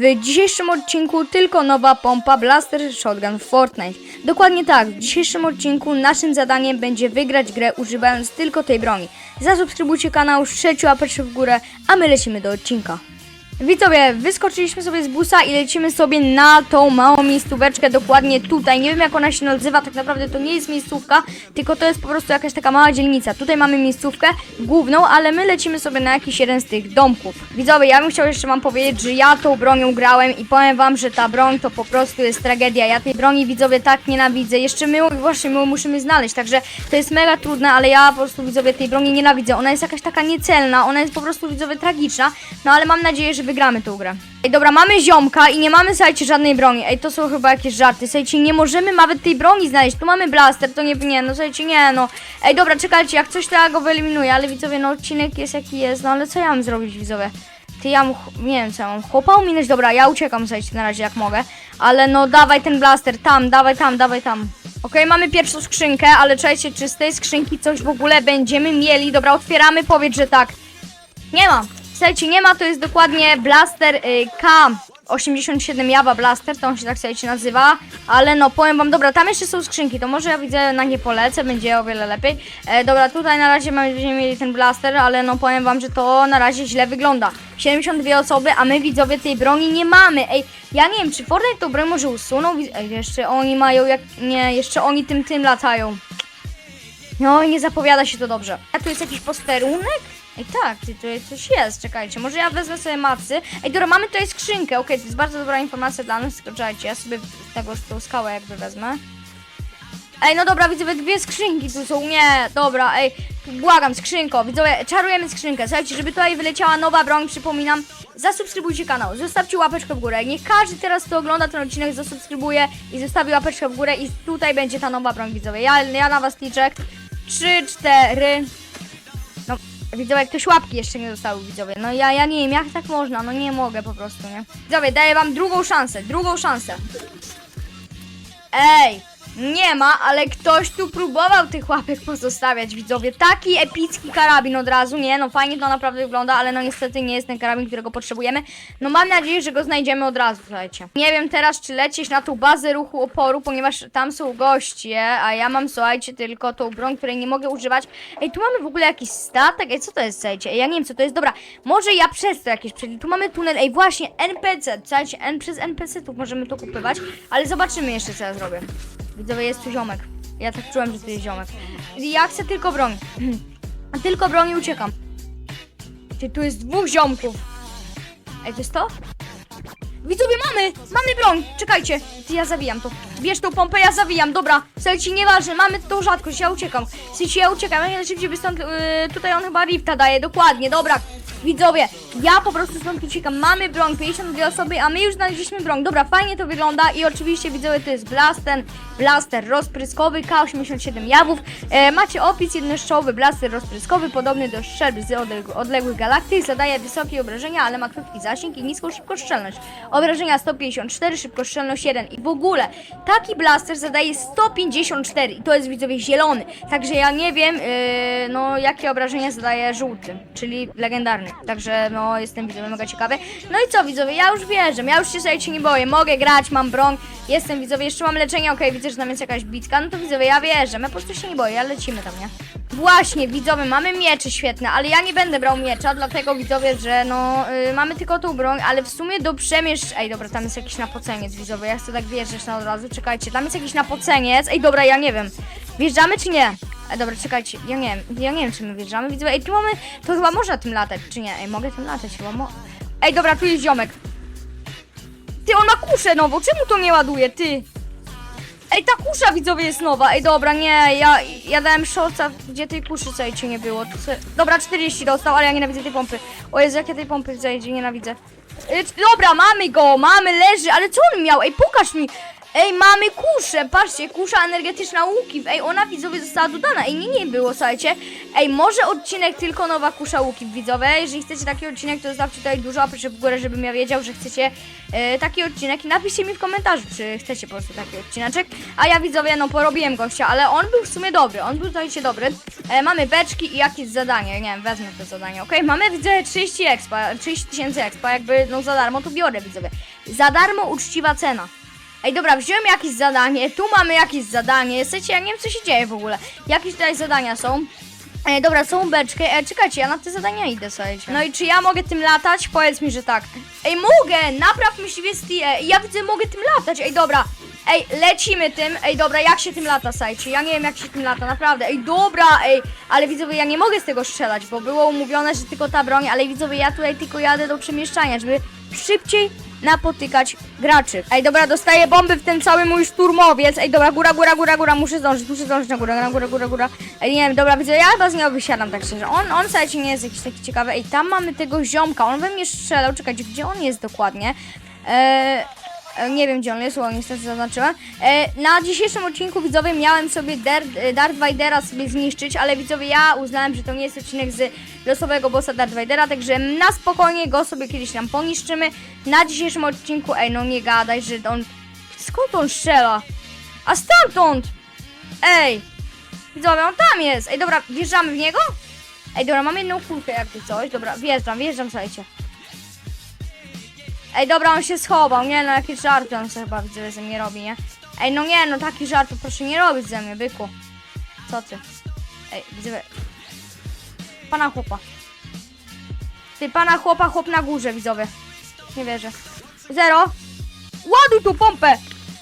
W dzisiejszym odcinku tylko nowa pompa Blaster Shotgun w Fortnite. Dokładnie tak, w dzisiejszym odcinku naszym zadaniem będzie wygrać grę używając tylko tej broni. Zasubskrybujcie kanał, strzelcie łapeczkę w górę, a my lecimy do odcinka. Widzowie, wyskoczyliśmy sobie z busa i lecimy sobie na tą małą miejscóweczkę dokładnie tutaj. Nie wiem jak ona się nazywa, tak naprawdę to nie jest miejscówka, tylko to jest po prostu jakaś taka mała dzielnica. Tutaj mamy miejscówkę główną, ale my lecimy sobie na jakiś jeden z tych domków. Widzowie, ja bym chciał jeszcze wam powiedzieć, że ja tą bronią grałem i powiem wam, że ta broń to po prostu jest tragedia. Ja tej broni widzowie tak nienawidzę. Jeszcze my właśnie my musimy znaleźć, także to jest mega trudne, ale ja po prostu widzowie tej broni nienawidzę. Ona jest jakaś taka niecelna, ona jest po prostu widzowie tragiczna, no ale mam nadzieję, że wygramy tę grę. Ej, dobra, mamy ziomka i nie mamy, słuchajcie, żadnej broni. Ej, to są chyba jakieś żarty. Słuchajcie, nie możemy nawet tej broni znaleźć. Tu mamy blaster, to nie, nie, no słuchajcie, nie, no. Ej, dobra, czekajcie, jak coś to ja go wyeliminuję, ale widzowie, no odcinek jest jaki jest, no ale co ja mam zrobić, widzowie? Ty, ja mu, nie wiem co ja mam, chłopa uminąć, dobra, ja uciekam, słuchajcie, na razie jak mogę. Ale no, dawaj ten blaster, tam, dawaj tam, dawaj tam. Okej, mamy pierwszą skrzynkę, ale czekajcie, czy z tej skrzynki coś w ogóle będziemy mieli? Dobra, otwieramy, powiedz, że tak. Nie ma. Słuchajcie, nie ma, to jest dokładnie blaster y, K87 Java Blaster, to on się tak słuchajcie nazywa, ale no powiem wam, dobra, tam jeszcze są skrzynki, to może ja widzę na nie polecę, będzie o wiele lepiej. E, dobra, tutaj na razie będziemy mieli ten blaster, ale no powiem wam, że to na razie źle wygląda. 72 osoby, a my widzowie tej broni nie mamy. Ej, ja nie wiem, czy Fortnite tą broń może usuną? Widz- Ej, jeszcze oni mają jak, nie, jeszcze oni tym tym latają. No nie zapowiada się to dobrze. A tu jest jakiś posterunek? Ej tak, ty, tu jest coś jest, czekajcie, może ja wezmę sobie macy. Ej dobra, mamy tutaj skrzynkę, okej, to jest bardzo dobra informacja dla nas, czekajcie, ja sobie tego, tą skałę jakby wezmę. Ej, no dobra, widzowie, dwie skrzynki tu są, nie, dobra, ej, błagam, skrzynko, widzowie, czarujemy skrzynkę, słuchajcie, żeby tutaj wyleciała nowa broń, przypominam, zasubskrybujcie kanał, zostawcie łapeczkę w górę, niech każdy teraz, kto ogląda ten odcinek, zasubskrybuje i zostawi łapeczkę w górę i tutaj będzie ta nowa broń, widzowie, ja, ja na was liczę, trzy, cztery, no, widzowie, ktoś łapki jeszcze nie dostały, widzowie, no ja, ja nie wiem, jak tak można, no nie mogę po prostu, nie, widzowie, daję wam drugą szansę, drugą szansę, Ej, nie ma, ale ktoś tu próbował tych łapek pozostawiać, widzowie. Taki epicki karabin od razu, nie? No fajnie to naprawdę wygląda, ale no niestety nie jest ten karabin, którego potrzebujemy. No mam nadzieję, że go znajdziemy od razu, słuchajcie. Nie wiem teraz, czy lecieć na tą bazę ruchu oporu, ponieważ tam są goście, a ja mam, słuchajcie, tylko tą broń, której nie mogę używać. Ej, tu mamy w ogóle jakiś statek? Ej, co to jest, słuchajcie? Ej, ja nie wiem, co to jest. Dobra, może ja przez to jakieś przejdę. Tu mamy tunel, ej, właśnie, NPC, słuchajcie, N przez NPC tu możemy to kupywać, ale zobaczymy jeszcze, co ja zrobię. Widzowie, jest tu ziomek. Ja tak czułem, że tu jest ziomek. Ja chcę tylko broń. tylko broń i uciekam. Ty, tu jest dwóch ziomków. Ej, to jest to? Widzowie, mamy! Mamy broń! Czekajcie! Ty, ja zawijam to. Bierz tą pompę, ja zawijam. Dobra, słuchajcie, nieważne, mamy tą rzadkość, ja uciekam. Słuchajcie, ja uciekam, jak najszybciej by stąd... Yy, tutaj on chyba rifta daje, dokładnie, dobra. Widzowie, ja po prostu stąd uciekam. Mamy broń, 52 osoby, a my już znaleźliśmy broń. Dobra, fajnie to wygląda i oczywiście widzowie, to jest blaster, blaster rozpryskowy K87 jawów. E, macie opis jednoszczołowy blaster rozpryskowy, podobny do strzelby z odleg- odległych galaktyk. Zadaje wysokie obrażenia, ale ma krótki zasięg i niską szybkostrzelność. Obrażenia 154, szybkostrzelność 1 i w ogóle taki blaster zadaje 154 i to jest widzowie zielony. Także ja nie wiem, yy, no jakie obrażenia zadaje żółty, czyli legendarny. Także no jestem widzowie mega ciekawy. No i co widzowie, ja już wierzę, ja już się sobie nie boję, mogę grać, mam broń, jestem widzowie, jeszcze mam leczenie, okej, widzę, że tam jest jakaś bitka, no to widzowie, ja wierzę, ja po prostu się nie boję, ale lecimy tam, nie? Właśnie, widzowie, mamy miecze świetne, ale ja nie będę brał miecza, dlatego widzowie, że no, y, mamy tylko tą broń, ale w sumie do przemieszcz... Ej, dobra, tam jest jakiś napoceniec, widzowie, ja chcę tak wjeżdżać na od razu, czekajcie, tam jest jakiś napoceniec, ej, dobra, ja nie wiem, wjeżdżamy czy nie? Ej, dobra, czekajcie, ja nie wiem, ja nie wiem, czy my wjeżdżamy, widzowie, ej, tu mamy, to chyba można tym latać, czy nie? Ej, mogę tym latać, chyba mo... Ej, dobra, tu jest ziomek. Ty, on ma kuszę nową, czemu to nie ładuje, ty? Ej, ta kusza widzowie jest nowa. Ej, dobra, nie, ja, ja dałem szorca, gdzie tej kuszy słuchajcie nie było. Tu se... Dobra, 40 dostał, ale ja nienawidzę tej pompy. O Jezu, jak ja tej pompy zajdzie, nienawidzę. C- dobra, mamy go, mamy, leży, ale co on miał? Ej, pokaż mi. Ej, mamy kuszę, patrzcie, kusza energetyczna łuki. Ej, ona widzowie została dodana. Ej, nie, nie było, słuchajcie. Ej, może odcinek tylko nowa kusza łuki, widzowie. Jeżeli chcecie taki odcinek, to zostawcie tutaj dużo łapeczek w górę, żebym ja wiedział, że chcecie e, taki odcinek. I napiszcie mi w komentarzu, czy chcecie po prostu taki odcineczek. A ja widzowie, no porobiłem gościa, ale on był w sumie dobry. On był, słuchajcie, dobry. E, mamy beczki i jakieś zadanie. Nie wiem, wezmę to zadanie, okej? Mamy, widzowie, 30 expa, 30 tysięcy expa, jakby, no za darmo, to biorę, widzowie. Za darmo uczciwa cena. Ej, dobra, wziąłem jakieś zadanie, tu mamy jakieś zadanie, słuchajcie, ja nie wiem co się dzieje w ogóle. Jakieś tutaj zadania są. Ej, dobra, są beczki, e, czekajcie, ja na te zadania idę, słuchajcie. No i czy ja mogę tym latać? Powiedz mi, że tak. Ej, mogę, napraw myśliwie Stie, ja widzę, mogę tym latać, ej, dobra. Ej, lecimy tym, ej, dobra, jak się tym lata, słuchajcie, ja nie wiem jak się tym lata, naprawdę, ej, dobra, ej, ale widzowie, ja nie mogę z tego strzelać, bo było umówione, że tylko ta broń, ale widzowie, ja tutaj tylko jadę do przemieszczania, żeby szybciej napotykać graczy. Ej, dobra, dostaję bomby w ten cały mój szturmowiec. Ej, dobra, góra, góra, góra, góra, muszę zdążyć, muszę zdążyć na górę, na górę, góra, góra. Ej, nie wiem, dobra, widzę, ja chyba z niego wysiadam, tak szczerze. On, on, słuchajcie, nie jest jakiś taki ciekawy. Ej, tam mamy tego ziomka, on we mnie strzelał, czekajcie, gdzie on jest dokładnie? Eee... E, Nie wiem gdzie on jest, bo niestety zaznaczyłem. Na dzisiejszym odcinku widzowie miałem sobie Darth Vadera sobie zniszczyć, ale widzowie ja uznałem, że to nie jest odcinek z losowego bossa Darth Vadera, także na spokojnie go sobie kiedyś tam poniszczymy. Na dzisiejszym odcinku, ej no nie gadaj, że on... Skąd on strzela? A stamtąd! Ej! Widzowie, on tam jest! Ej dobra, wjeżdżamy w niego? Ej dobra, mam jedną kulkę jakby coś, dobra, wjeżdżam, wjeżdżam, słuchajcie. Ej, dobra, on się schował, nie no, jakiś żart on sobie chyba widzę, ze mnie robi, nie? Ej, no nie, no taki żart proszę nie robić ze mnie, byku. Co ty? Ej, widzę... Pana chłopa. Ty, pana chłopa, chłop na górze, widzowie. Nie wierzę. Zero. Ładuj tu pompę!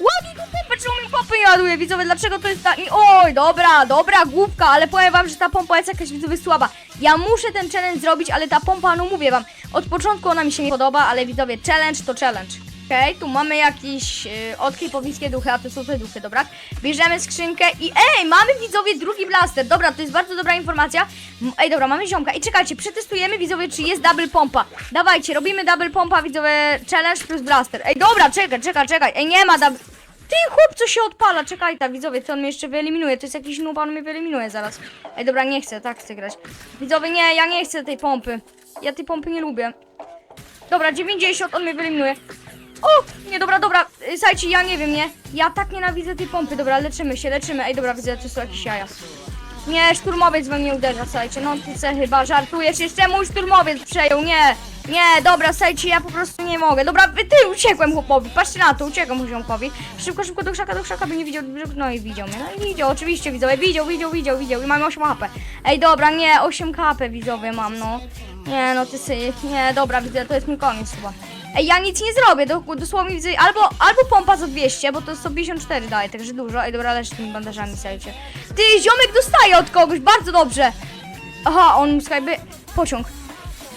Ładuj tu pompę, czemu mi pompy nie ładuje, widzowie? Dlaczego to jest. I- Oj, dobra, dobra, głupka, ale powiem wam, że ta pompa jest jakaś, widzowie, słaba. Ja muszę ten challenge zrobić, ale ta pompa, no mówię wam, od początku ona mi się nie podoba, ale widzowie, challenge to challenge. Okej, tu mamy jakieś yy, odklipowiskie duchy, a to są te duchy, dobra? Bierzemy skrzynkę i ej, mamy widzowie drugi blaster. Dobra, to jest bardzo dobra informacja. Ej, dobra, mamy ziomka. I czekajcie, przetestujemy widzowie, czy jest double pompa. Dawajcie, robimy double pompa, widzowie, challenge plus blaster. Ej, dobra, czekaj, czekaj, czekaj. Ej, nie ma double... Ty chłop, co się odpala, czekaj ta widzowie, to on mnie jeszcze wyeliminuje, to jest jakiś noob, on mnie wyeliminuje zaraz. Ej, dobra, nie chcę, tak chcę grać. Widzowie, nie, ja nie chcę tej pompy. Ja tej pompy nie lubię. Dobra, 90, on mnie wyeliminuje. O! Nie, dobra, dobra, y, słuchajcie, ja nie wiem, nie? Ja tak nienawidzę tej pompy, dobra, leczymy się, leczymy. Ej, dobra, widzę, to są jakieś jaja. Nie, szturmowiec we mnie uderza, słuchajcie, no ty se chyba żartujesz, jeszcze mój szturmowiec przejął, nie. Nie, dobra, słuchajcie, ja po prostu nie mogę. Dobra, ty, uciekłem chłopowi, patrzcie na to, uciekłem ziomkowi. Szybko, szybko do krzaka, do krzaka, by nie widział, no i widział mnie, no i widział, oczywiście widzowie, widział, widział, widział, widział i mamy 8 HP. Ej, dobra, nie, 8 HP widzowie mam, no. Nie, no ty sy, nie, dobra, widzę, to jest mój koniec chyba. Ej, ja nic nie zrobię, do, dosłownie widzę, albo, albo pompa za 200, bo to 154 daje, także dużo. Ej, dobra, lecz tymi bandażami, słuchajcie. Ty, ziomek dostaje od kogoś, bardzo dobrze. Aha, on skajby, pociąg,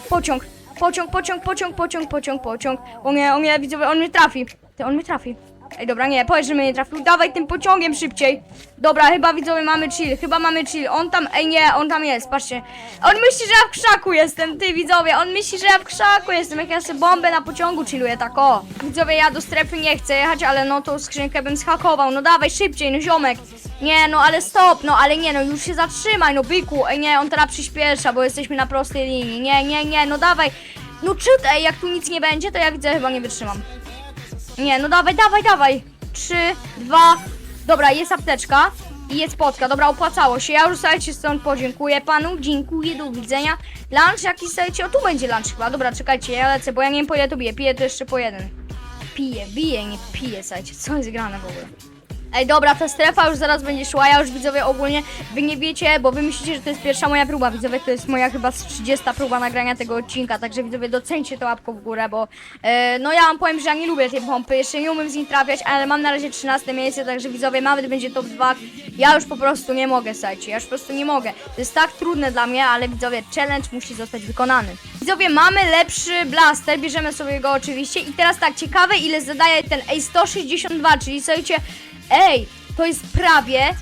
pociąg, pociąg, pociąg, pociąg, pociąg, pociąg, pociąg. O nie, o nie, widzowie, on mnie trafi. Ty, on mnie trafi. Ej, dobra, nie, powiedz, że mnie nie trafił. Dawaj tym pociągiem szybciej. Dobra, chyba widzowie mamy chill, chyba mamy chill. On tam, ej nie, on tam jest, patrzcie. On myśli, że ja w krzaku jestem, ty widzowie. On myśli, że ja w krzaku jestem, jak ja sobie bombę na pociągu chilluję, tak o. Widzowie, ja do strefy nie chcę jechać, ale no tą skrzynkę bym schakował. No dawaj, szybciej, no ziomek. Nie, no ale stop, no ale nie, no już się zatrzymaj, no byku. Ej, nie, on teraz przyspiesza, bo jesteśmy na prostej linii. Nie, nie, nie, no dawaj. No czytaj, jak tu nic nie będzie, to ja widzę, chyba nie wytrzymam. Nie, no dawaj, dawaj, dawaj. Trzy, dwa. Dobra, jest apteczka. I jest potka. Dobra, opłacało się. Ja już słuchajcie stąd podziękuję panu. Dziękuję, do widzenia. Lunch jakiś słuchajcie. O, tu będzie lunch chyba. Dobra, czekajcie, ja lecę, bo ja nie wiem po ile to bije. Piję to jeszcze po jeden. Piję, bije, nie piję, słuchajcie. Co jest grane w ogóle? Ej, dobra, ta strefa już zaraz będzie szła. Ja już widzowie ogólnie wy nie wiecie, bo wy myślicie, że to jest pierwsza moja próba. Widzowie, to jest moja chyba z 30 próba nagrania tego odcinka. Także widzowie, docencie to łapką w górę, bo e, no ja wam powiem, że ja nie lubię tej pompy. Jeszcze nie umiem z nim trafiać, ale mam na razie 13 miejsce, także widzowie, nawet będzie top 2. Ja już po prostu nie mogę, słuchajcie. Ja już po prostu nie mogę. To jest tak trudne dla mnie, ale widzowie, challenge musi zostać wykonany. Widzowie, mamy lepszy blaster, bierzemy sobie go oczywiście. I teraz tak, ciekawe ile zadaje ten A162, czyli słuchajcie, Ej, to jest prawie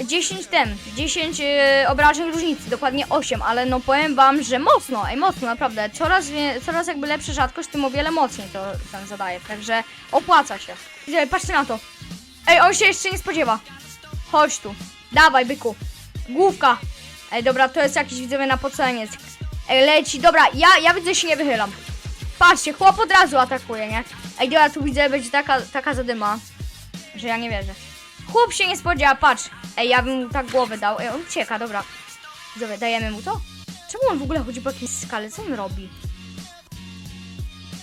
y, 10 tem, 10 y, obrażeń różnicy, dokładnie 8, ale no powiem wam, że mocno, ej mocno, naprawdę. Coraz, coraz jakby lepsza rzadkość, tym o wiele mocniej to tam zadaje, także opłaca się. Widzę, patrzcie na to. Ej, on się jeszcze nie spodziewa. Chodź tu. Dawaj, byku. Główka. Ej, dobra, to jest jakiś widzowie na poceniec. Ej, leci. Dobra, ja, ja widzę, się nie wychylam. Patrzcie, chłop od razu atakuje, nie? Ej, dobra, tu widzę, będzie taka, taka zadyma, że ja nie wierzę. Chłop się nie spodziewa, patrz. Ej, ja bym mu tak głowę dał. Ej, on ucieka, dobra. Widzowie, dajemy mu to? Czemu on w ogóle chodzi po jakiejś skale? Co on robi?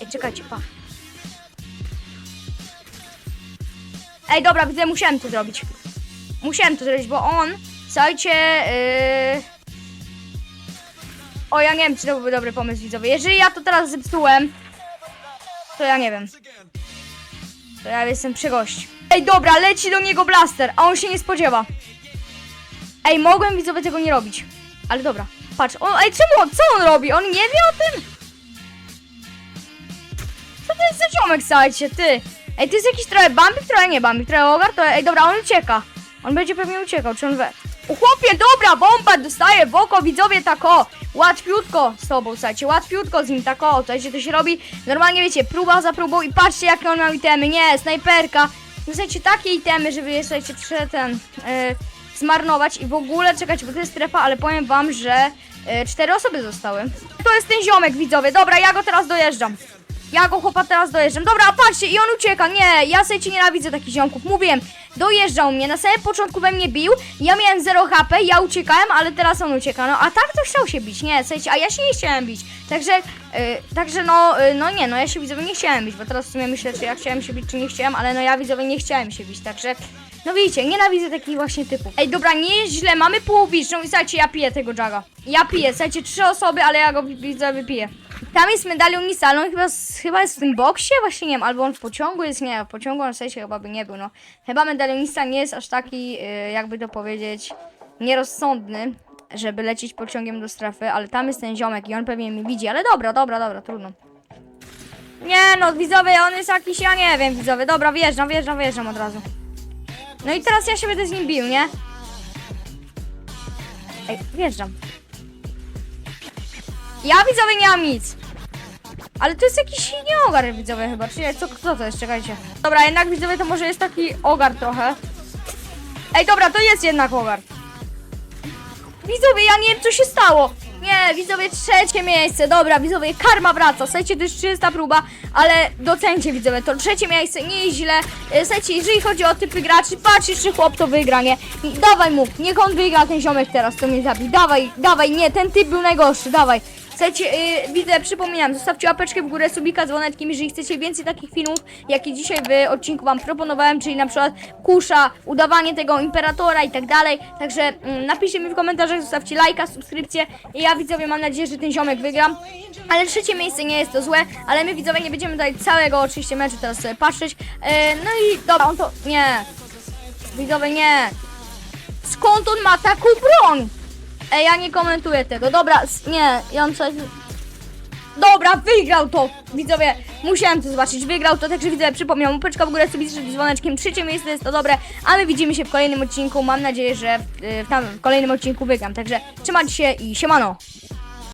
Ej, czekajcie, pa. Ej, dobra, widzę, musiałem to zrobić. Musiałem to zrobić, bo on, słuchajcie, yy... O, ja nie wiem, czy to byłby dobry pomysł, widzowie. Jeżeli ja to teraz zepsułem, to ja nie wiem. To ja jestem przy gości. Ej, dobra, leci do niego blaster, a on się nie spodziewa. Ej, mogłem, widzowie, tego nie robić. Ale dobra, patrz, on, ej, czemu, on- co on robi? On nie wie o tym? Co to jest za ziomek, słuchajcie, ty? Ej, to jest jakiś trochę bambik, trochę nie bambik, trochę ogar, to ej, dobra, on ucieka. On będzie pewnie uciekał, czy on we... O chłopie, dobra, bomba dostaje w oko, widzowie, tak o, łatwiutko z tobą, słuchajcie, łatwiutko z nim, tak o, słuchajcie, to się robi, normalnie wiecie, próba za próbą i patrzcie, jakie on miał itemy, nie, snajperka, słuchajcie, takie itemy, żeby je, słuchajcie, ten, yy, zmarnować i w ogóle, czekajcie, bo to jest strefa, ale powiem wam, że yy, cztery osoby zostały. To jest ten ziomek, widzowie, dobra, ja go teraz dojeżdżam. Ja go chłopa teraz dojeżdżam. Dobra, patrzcie, i on ucieka. Nie, ja sobie nienawidzę takich ziomków. Mówiłem, dojeżdżał mnie. Na samym początku we mnie bił. Ja miałem 0 HP, ja uciekałem, ale teraz on ucieka. No, a tak to chciał się bić. Nie, słuchajcie, a ja się nie chciałem bić. Także, yy, także no, yy, no nie, no ja się widzowie nie chciałem bić, bo teraz w sumie myślę, czy ja chciałem się bić, czy nie chciałem, ale no ja widzowie nie chciałem się bić, także... No widzicie, nienawidzę takich właśnie typów. Ej, dobra, nie jest źle, mamy połowiczną i słuchajcie, ja piję tego Jaga. Ja piję, słuchajcie, trzy osoby, ale ja go widzę, wypiję. Tam jest medalion Nisa, ale on chyba, chyba jest w tym boksie, właśnie nie wiem, albo on w pociągu jest, nie, w pociągu on w sensie chyba by nie był, no. Chyba medalion Nisa nie jest aż taki, yy, jakby to powiedzieć, nierozsądny, żeby lecieć pociągiem do strefy, ale tam jest ten ziomek i on pewnie mnie widzi, ale dobra, dobra, dobra, trudno. Nie no, widzowie, on jest jakiś, ja nie wiem, widzowie, dobra, wjeżdżam, wjeżdżam, wjeżdżam od razu. No i teraz ja się będę z nim bił, nie? Ej, wjeżdżam. Ja widzowie nie mam nic. Ale to jest jakiś nie ogar widzowie chyba, czy nie? Co, kto to jest? Czekajcie. Dobra, jednak widzowie to może jest taki ogar trochę. Ej, dobra, to jest jednak ogar. Widzowie, ja nie wiem co się stało. Nie, widzowie, trzecie miejsce. Dobra, widzowie, karma wraca. Słuchajcie, to jest 300 próba, ale docencie, widzowie, to trzecie miejsce, nie jest źle. E, Słuchajcie, jeżeli chodzi o typy graczy, patrz, czy chłop to wygra, nie? Dawaj mu, niech on wygra, ten ziomek teraz, to mnie zabi. Dawaj, dawaj, nie, ten typ był najgorszy, dawaj. Słuchajcie, yy, widzę, przypominam, zostawcie łapeczkę w górę, subika, dzwoneczkiem, jeżeli chcecie więcej takich filmów, jakie dzisiaj w odcinku wam proponowałem, czyli na przykład kusza, udawanie tego imperatora i tak dalej. Także mm, napiszcie mi w komentarzach, zostawcie lajka, subskrypcję i ja widzowie mam nadzieję, że ten ziomek wygram. Ale trzecie miejsce nie jest to złe, ale my widzowie nie będziemy tutaj całego oczywiście meczu teraz sobie patrzeć. Yy, no i dobra, on to... nie. Widzowie, nie. Skąd on ma taką broń? Ej, ja nie komentuję tego. Dobra, nie, ja on coś... Dobra, wygrał to! Widzowie, musiałem to zobaczyć. Wygrał to, także widzowie, przypomniał, łapeczka w górę, subicie z dzwoneczkiem. Trzecie miejsce jest to dobre, a my widzimy się w kolejnym odcinku. Mam nadzieję, że w, w, tam, w kolejnym odcinku wygram. Także trzymajcie się i siemano!